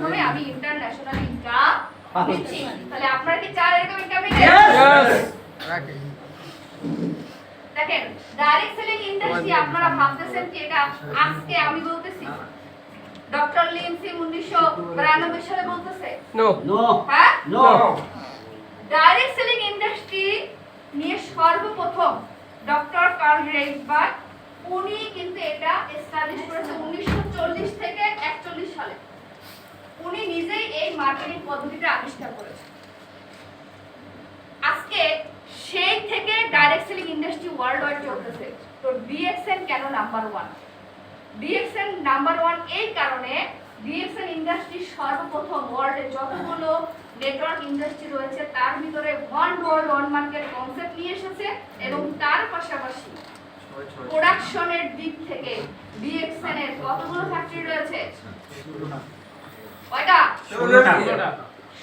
মাধ্যমে আমি international income নিচ্ছি তাহলে আপনারা কি চান এরকম ইনকাম নিতে দেখেন ডাইরেক্ট সেলিং ইন্ডাস্ট্রি আপনারা ভাবতেছেন কি এটা আজকে আমি বলতেছি? ডক্টর লিমসি উনিশশো বিরানব্বই সালে বলতেছে? No. No. হ্যাঁ? No. ডাইরেক্ট সেলিং ইন্ডাস্ট্রি নিয়ে সর্বপ্রথম ডক্টর কার্ল রেইসবার্গ উনি কিন্তু এটা এস্টাবলিশ করেছে উনিশশো চল্লিশ থেকে একচল্লিশ সালে। উনি নিজেই এই মার্কেটিং পদ্ধতিটা আবিষ্কার করেছেন। আজকে সেই থেকে direct selling industry world wide চলতেছে। তো ডিএক্সএন কেন number one DXN number one এই কারণে ডিএক্সএন ইন্ডাস্ট্রি সর্বপ্রথম ওয়ার্ল্ডে যতগুলো নেটওয়ার্ক ইন্ডাস্ট্রি রয়েছে, তার ভিতরে one world one market concept নিয়ে এসেছে এবং তার পাশাপাশি প্রোডাকশনের দিক থেকে ডিএক্সএন এর কতগুলো ফ্যাক্টরি রয়েছে? কয়টা?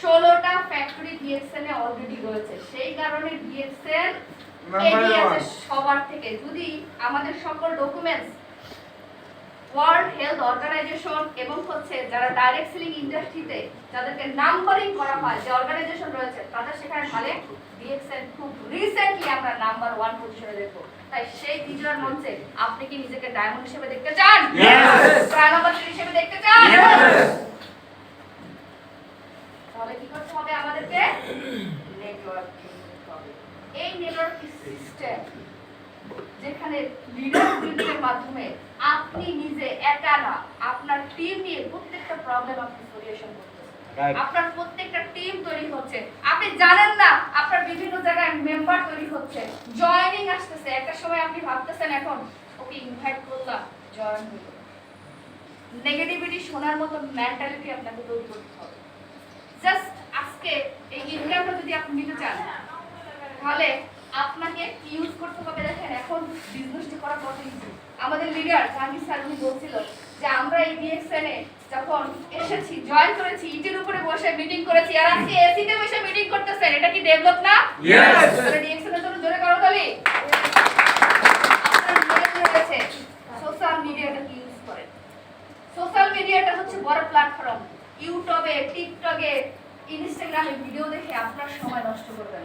ষোলোটা। ফ্যাক্টরি ডিএক্সএন এ অলরেডি রয়েছে। সেই কারণে ডিএক্সএন এগিয়ে আছে সবার থেকে। যদি আমাদের সকল ডকুমেন্টস ওয়ার্ল্ড হেলথ অর্গানাইজেশন এবং হচ্ছে যারা ডাইরেক্ট সেলিং ইন্ডাস্ট্রিতে যাদেরকে নাম্বারিং করা হয় যে অর্গানাইজেশন রয়েছে তাদের সেখানে ঢালে ডিএক্সএন খুব রিসেন্টলি আমরা নাম্বার ওয়ান পজিশনে দেখব। তাই সেই বিজয়ের মঞ্চে আপনি কি নিজেকে ডায়মন্ড হিসেবে দেখতে চান! প্রাণবন্ত হিসেবে দেখতে চান! তাহলে কি করতে হবে? আমাদেরকে নেটওয়ার্কিং হবে। এই নেটওয়ার্কিং সিস্টেম যেখানে লিডার বিল্ডিংয়ের মাধ্যমে আপনি নিজে একা না আপনার টিম নিয়ে প্রত্যেকটা প্রবলেম আপনি সলিউশন করতেছেন। আপনার প্রত্যেকটা টিম তৈরি হচ্ছে। আপনি জানেন না আপনার বিভিন্ন জায়গায় মেম্বার তৈরি হচ্ছে। জয়েনিং আসতেছে। একটা সময় আপনি ভাবতেছেন এখন ওকে ইনভাইট করলাম জয়েন হলো। নেগেটিভিটি শোনার মতো মেন্টালিটি আপনাকে তৈরি করতে হবে। আজকে এই ইনকামটা যদি আপনি নিতে চান তাহলে আপনাকে ইউজ করতে হবে দেখেন এখন বিজনেসটি করা কত ইজি আমাদের লিডার জাহাঙ্গীর স্যার উনি বলছিল যে আমরা এই ডিএক্সএন এ যখন এসেছি জয়েন করেছি ইটের উপরে বসে মিটিং করেছি আর আজকে এসিতে বসে মিটিং করতেছেন এটা কি ডেভেলপ না! তাহলে ডিএক্সএন এর জোরে করো তালি আপনার মনে রয়েছে সোশ্যাল মিডিয়াটা কি ইউজ করেন? সোশ্যাল মিডিয়াটা হচ্ছে বড় প্ল্যাটফর্ম ইউটিউবে টিকটকে ইনস্টাগ্রামে ভিডিও দেখে আপনার সময় নষ্ট করবেন।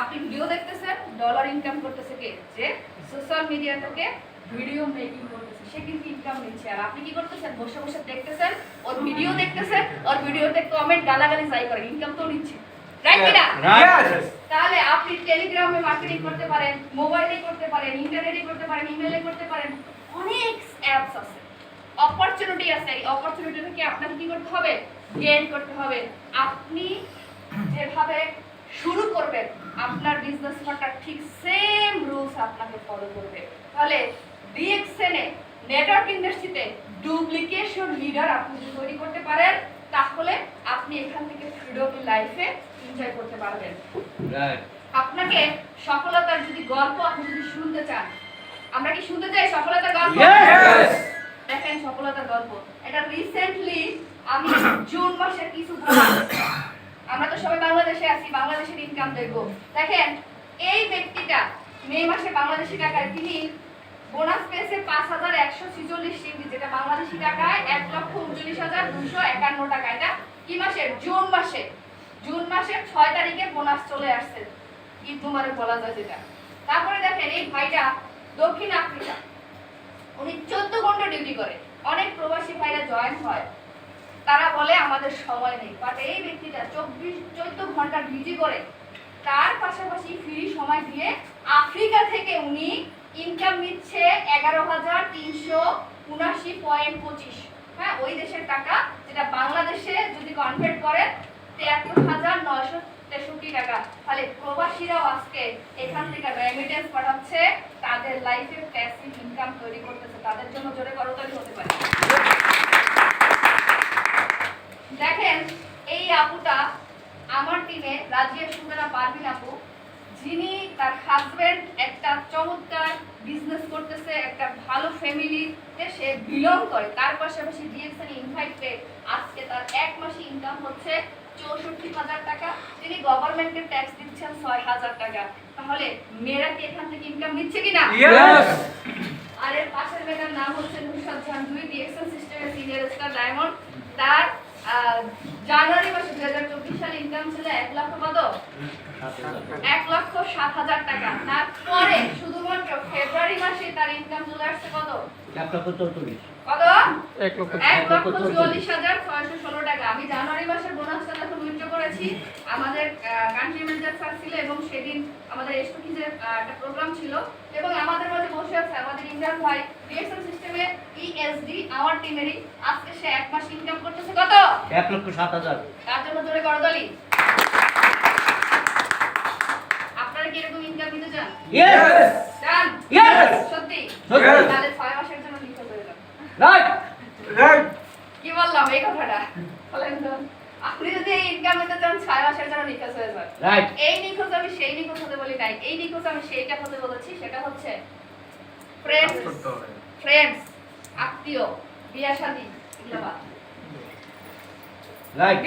আপনি ভিডিও দেখতেছেন ডলার ইনকাম করতেছে কে? যে সোশ্যাল মিডিয়াটাকে ভিডিও মেকিং করতেছে। সে কিন্তু ইনকাম নিচ্ছে। আর আপনি কি করতেছেন? বসে বসে দেখতেছেন ওর ভিডিও দেখতেছেন ওর ভিডিওতে কমেন্ট গালাগালি যাই করেন ইনকাম তো নিচ্ছে. তাহলে আপনি টেলিগ্রামে মার্কেটিং করতে পারেন মোবাইলে করতে পারেন ইন্টারনেটে করতে পারেন ইমেলে করতে পারেন অনেক অ্যাপস আছে। অপরচুনিটি আছে এই অপরচুনিটি থেকে আপনাকে কি করতে হবে? গেইন করতে হবে। আপনি যেভাবে শুরু করবেন আপনার বিজনেস পার্টনার ঠিক সেম রুলস আপনাকে ফলো করবে। তাহলে ডিএক্সএন এ নেটওয়ার্ক ইন্ডাস্ট্রিতে ডুপ্লিকেশন লিডার আপনি যদি তৈরি করতে পারেন তাহলে আপনি এখান থেকে ফ্রিডম লাইফে এনজয় করতে পারবেন। Right. আপনাকে সফলতার যদি গল্প আপনি যদি শুনতে চান আমরা কি শুনতে চাই সফলতার গল্প? দেখেন সফলতার গল্প। এটা রিসেন্টলি আমি জুন মাসের কিছু আমরা তো সবাই বাংলাদেশে আছি বাংলাদেশের ইনকাম দেখব দেখেন এই ব্যক্তিটা মে মাসে বাংলাদেশি টাকায় তিনি বোনাস পেয়েছে পাঁচ হাজার একশো ছিচল্লিশ রিঙ্গি যেটা বাংলাদেশি টাকায় এক লক্ষ উনচল্লিশ হাজার দুশো একান্ন টাকা। এটা কি মাসের? জুন মাসে। জুন মাসের ছয় তারিখে বোনাস চলে আসছে। ঈদ মুবারক বলা যায় যেটা। তারপরে দেখেন এই ভাইটা দক্ষিণ আফ্রিকা। উনি চোদ্দ ঘণ্টা ডিউটি করে। অনেক প্রবাসী ভাইরা জয়েন হয়। তারা বলে, আমাদের সময় নেই। বাট এই ব্যক্তিটা চব্বিশ, চোদ্দ ঘণ্টা ডিউটি করে। তার পাশাপাশি ফ্রি সময় দিয়ে আফ্রিকা থেকে উনি ইনকাম নিচ্ছে এগারো হাজার তিনশো উনাশি পয়েন্ট পঁচিশ। হ্যাঁ ওই দেশের টাকা যেটা বাংলাদেশে যদি কনভার্ট করেন তিয়াত্তর হাজার নয়শো তেষট্টি টাকা। তাহলে প্রবাসীরাও আজকে এখান থেকে রেমিটেন্স পাঠাচ্ছে। তাদের লাইফে প্যাসিভ ইনকাম তৈরি করতেছে। তাদের জন্য জোরে করতালি হতে পারে। দেখেন, এই আপুটা আমার টিমে রাজিয়া সুন্দরা পারভিন আপু, যিনি তার হাজবেন্ড একটা চমৎকার বিজনেস করতেছে, একটা ভালো ফ্যামিলিতে সে বিলং করে। তার পাশাপাশি ডিএক্সএন ইনভাইট পেয়ে আজকে তার এক মাসে ইনকাম হচ্ছে চৌষট্টি হাজার টাকা। তিনি গভর্নমেন্টের ট্যাক্স দিচ্ছেন ছয় হাজার টাকা। তাহলে মেয়েরা কি এখান থেকে ইনকাম নিচ্ছে কিনা? আর এর পাশের মেয়েটার নাম হচ্ছে নুসরাত জাহান ডিএক্সএল সিস্টেমের সিনিয়র স্টার ডায়মন্ড তার জানুয়ারি মাসে দুই হাজার চব্বিশ সালে ইনকাম ছিল এক লক্ষ কত? এক লক্ষ সাত হাজার টাকা। তারপরে শুধুমাত্র ফেব্রুয়ারি মাসে তার ইনকাম চলে আসছে কত? এক লক্ষ চৌত্রিশ। কত? এক লক্ষ এক লক্ষ চুয়াল্লিশ হাজার ছয়শো ষোলো টাকা। আমি জানুয়ারি মাসের বোনাসটা যখন উইথড্র করেছি। আমাদের কান্ট্রি ম্যানেজার স্যার ছিল এবং সেদিন আমাদের এসটুকিজের একটা প্রোগ্রাম ছিল। এবং আমাদের মাঝে বসে আছে আমাদের ইমরান ভাই। বিএসএম সিস্টেমে ইএসডি আমার টিমেরই আজকে সে এক মাস ইনকাম করতেছে। কত? এক লক্ষ সাত হাজার। তার জন্য জোরে করদলি আপনারা কি এরকম ইনকাম নিতে চান? ইয়েস চান? Yes! সত্যি? সত্যি। তাহলে ছয় মাসের জন্য লিখে হয়ে যান রাইট কি বললাম এই কথাটা? বলেন তো। আপনি যদি এই ইনকাম নিতে চান ছয় মাসের জন্য নিখোঁজ হয়ে যান। এই নিখোঁজ আমি সেই নিখোঁজ হতে বলি নাই। এই নিখোঁজ আমি সেইটা হতে বলেছি সেটা হচ্ছে ফ্রেন্ডস ফ্রেন্ডস আত্মীয় বিয়া শাদী এগুলো বাদ।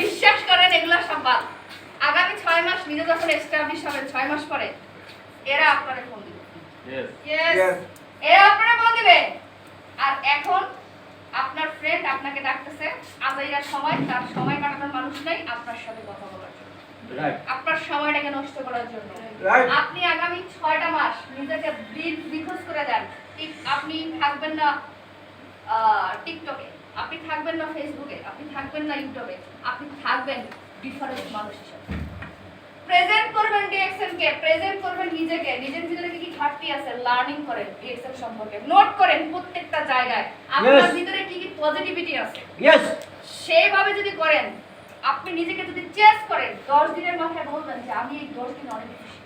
বিশ্বাস করেন এগুলো সব বাদ। আগামী ছয় মাস নিজে যখন এস্টাবলিশ হবেন ছয় মাস পরে এরা আপনারে ফোন দিবে। এরা আপনারা ফোন দিবে। আর এখন আপনার ফ্রেন্ড আপনাকে ডাকতেছে আজাইরার সময় তার সময় কাটানোর মানুষ নাই আপনার সাথে কথা বলার জন্য। রাইট আপনার সময়টাকে নষ্ট করার জন্য. আপনি আগামী ছয়টা মাস নিজেকে বিখোজ করে দেন। ঠিক আপনি থাকবেন না টিকটকে আপনি থাকবেন না ফেসবুকে আপনি থাকবেন না ইউটিউবে আপনি থাকবেন ডিফারেন্ট মানুষ হিসেবে প্রেজেন্ট করবেন ডিএক্সএম কে প্রেজেন্ট করবেন নিজেকে। নিজের আছে লার্নিং করেন ডিএক্সএম সম্পর্কে নোট করেন প্রত্যেকটা জায়গায়। আপনার ভিতরে কি কি পজিটিভিটি আছে? ইয়েস সেইভাবে যদি করেন আপনি নিজেকে যদি চেস করেন দশ দিনের মাথায় বলবেন যে আমি এই দশ দিনে অনেক কিছু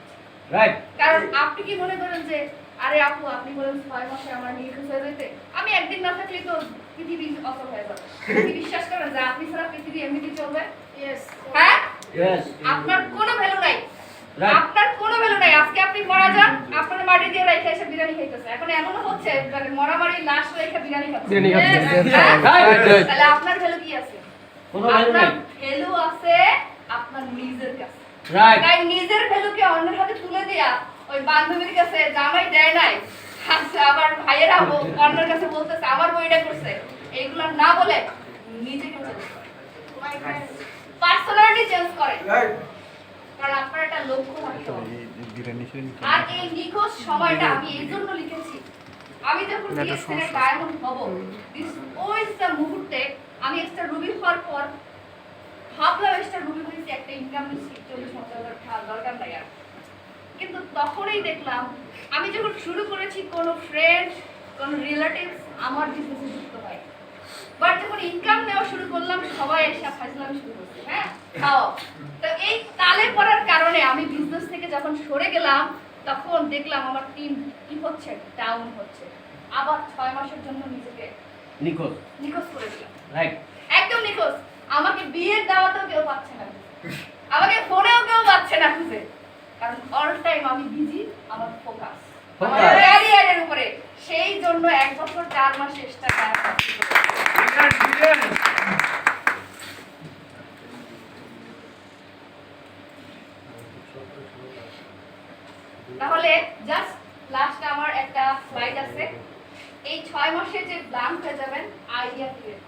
রাইট কারণ আপনি কি মনে করেন যে আরে আপু আপনি বলেন ছয় মাসে আমার নিখোঁজ হয়ে যেতে? আমি একদিন না থাকলে তো পৃথিবী অচল হয়ে যাবে। আপনি বিশ্বাস করেন যে আপনি ছাড়া পৃথিবী এমনিতে চলবে? হ্যাঁ? ইয়েস আপনার কোনো ভ্যালু নাই Right. আপনার কোনো ভ্যালু নাই আজকে আপনি মারা যান আপনার মাটি দিয়ে রেখে এসে বিরিয়ানি খাইতেছে। এখন এমনও হচ্ছে মানে মরা মারি লাশ রেখে বিরিয়ানি খাচ্ছে। বিরিয়ানি খাচ্ছে। হ্যাঁ? তাহলে আপনার ভ্যালু কি আছে? কোনো ভ্যালু আপনার নাই। ভ্যালু আছে আপনার নিজের কাছে। রাইট তাই নিজের ভ্যালুকে অন্যের হাতে তুলে দেয়া ওই বান্ধবীর কাছে জামাই দেয় নাই আচ্ছা, আবার ভাইয়েরা ও- অন্যের কাছে বলতেছে আমার বইটা করছে এইগুলো না বলে নিজেকে পার্সোনালিটি চেঞ্জ করে. কারণ আপনার একটা লক্ষ্য থাকতে হবে আর এই নিখোঁজ সময়টা আমি এই জন্য লিখেছি। আমি যখন বিএসএনের ডায়মন্ড হব দিস ওই দ্য মুহূর্তে আমি একটা রুবি হওয়ার পর ভাবলাম একটা রুবি হয়েছে একটা ইনকাম চল্লিশ পঞ্চাশ হাজার দরকার নাই আর। কিন্তু তখনই দেখলাম আমি যখন শুরু করেছি কোনো ফ্রেন্ড কোনো রিলেটিভস আমার বিজনেসে যুক্ত হয়। বাট যখন ইনকাম নেওয়া শুরু করলাম সবাই এসে ফাইজলামি শুরু করছে হ্যাঁ? তো এই তালে পড়ার কারণে আমি বিজনেস থেকে যখন সরে গেলাম তখন দেখলাম আমার টিম কি হচ্ছে ডাউন হচ্ছে। আবার ছয় মাসের জন্য নিজেকে নিখোঁজ। নিখোঁজ করে দিলাম। রাইট একদম নিখোঁজ। আমাকে বিয়ের দাওয়াতেও কেউ পাচ্ছে না। আমাকে ফোনেও কেউ পাচ্ছে না খুঁজে। কারণ অল টাইম আমি বিজি আমার ফোকাস. ক্যারিয়ারের উপরে। সেই জন্য এক বছর চার মাস এক্সট্রা তাহলে জাস্ট লাস্ট আমার একটা স্লাইড আছে। এই ছয় মাসে যে ব্ল্যাঙ্ক হয়ে যাবেন আইডিয়া ক্রিয়েট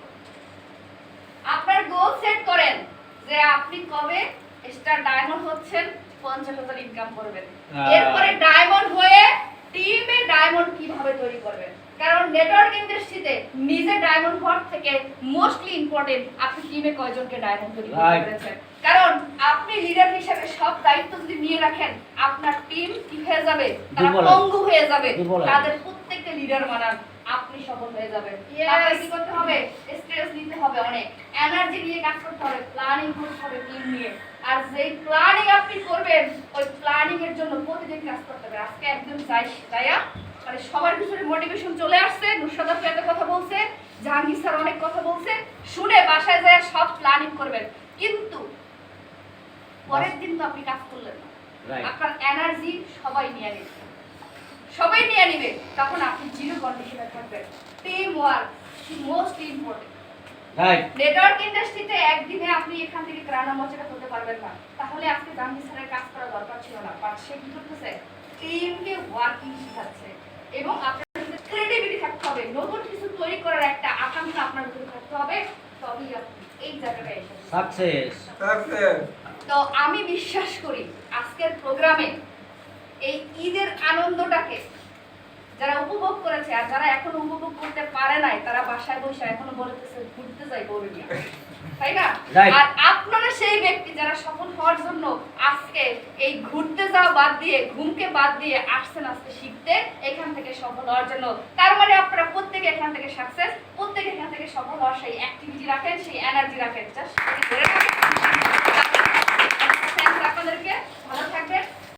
আপনার গোল সেট করেন যে আপনি কবে স্টার ডায়মন্ড হচ্ছেন পঞ্চাশ হাজার ইনকাম করবেন। এরপরে ডায়মন্ড হয়ে টিমে ডায়মন্ড কীভাবে তৈরি করবেন? কারণ নেটওয়ার্ক ইন্ডাস্ট্রিতে নিজে ডায়মন্ড হওয়ার থেকে মোস্টলি ইম্পর্টেন্ট আপনি টিমে কয়জনকে ডায়মন্ড তৈরি করতে পেরেছেন। কারণ আপনি লিডার হিসেবে সব দায়িত্ব যদি নিয়ে রাখেন আপনার টিম কি হয়ে যাবে? তারা পঙ্গু হয়ে যাবে। তাদের প্রত্যেককে লিডার বানান আপনি সফল হয়ে যাবেন। তারপরে কি করতে হবে? স্ট্রেস নিতে হবে অনেক। এনার্জি নিয়ে কাজ করতে হবে প্ল্যানিং করতে হবে টিম নিয়ে। আর যেই প্ল্যানিং আপনি করবেন ওই প্ল্যানিং এর জন্য প্রতিদিন কাজ করতে হবে। আজকে একদম যাই যাইয়া মানে সবার ভিতরে মোটিভেশন চলে আসছে। নুসরাত আপু এত কথা বলছে জাহাঙ্গীর স্যার অনেক কথা বলছে। শুনে বাসায় যায় সব প্ল্যানিং করবেন। কিন্তু পরের দিন তো আপনি কাজ করলেন না। আপনার এনার্জি সবাই নিয়ে নেবে। সবাই নিয়ে নেবে। তখন আপনি জিরো কন্ডিশনে থাকবেন। Team work most important network ইন্ডাস্ট্রিতে একদিনে আপনি এখান থেকে গ্রানা মজাটা হতে পারবেন না। তাহলে আজকে জাহাঙ্গীর স্যারের কাজ করা দরকার ছিল না। বাট সে কি করতেছে? টিমকে ওয়ার্কিং শেখাচ্ছে। এবং আপনার ক্রিয়েটিভিটি থাকতে হবে। নতুন কিছু তৈরি করার একটা আকাঙ্ক্ষা আপনার ভিতরে থাকতে হবে। তবেই আপনি এই জায়গাটায় সাকসেস তো আমি বিশ্বাস করি আজকের প্রোগ্রামে এই ঈদের আনন্দটাকে যারা উপভোগ করেছে আর যারা এখনও উপভোগ করতে পারে নাই তারা বাসায় বসে এখনও বলতেছে ঘুরতে যাই বলে নিয়ে তাই না? আর আপনারা সেই ব্যক্তি যারা সফল হওয়ার জন্য আজকে এই ঘুরতে যাওয়া বাদ দিয়ে ঘুমকে বাদ দিয়ে আসছেন আজকে শিখতে এখান থেকে সফল হওয়ার জন্য। তার মানে আপনারা প্রত্যেকে এখান থেকে সাকসেস প্রত্যেকে এখান থেকে সফল হওয়ার সেই অ্যাক্টিভিটি রাখেন সেই এনার্জি রাখেন। জাস্ট আপনাদেরকে ভালো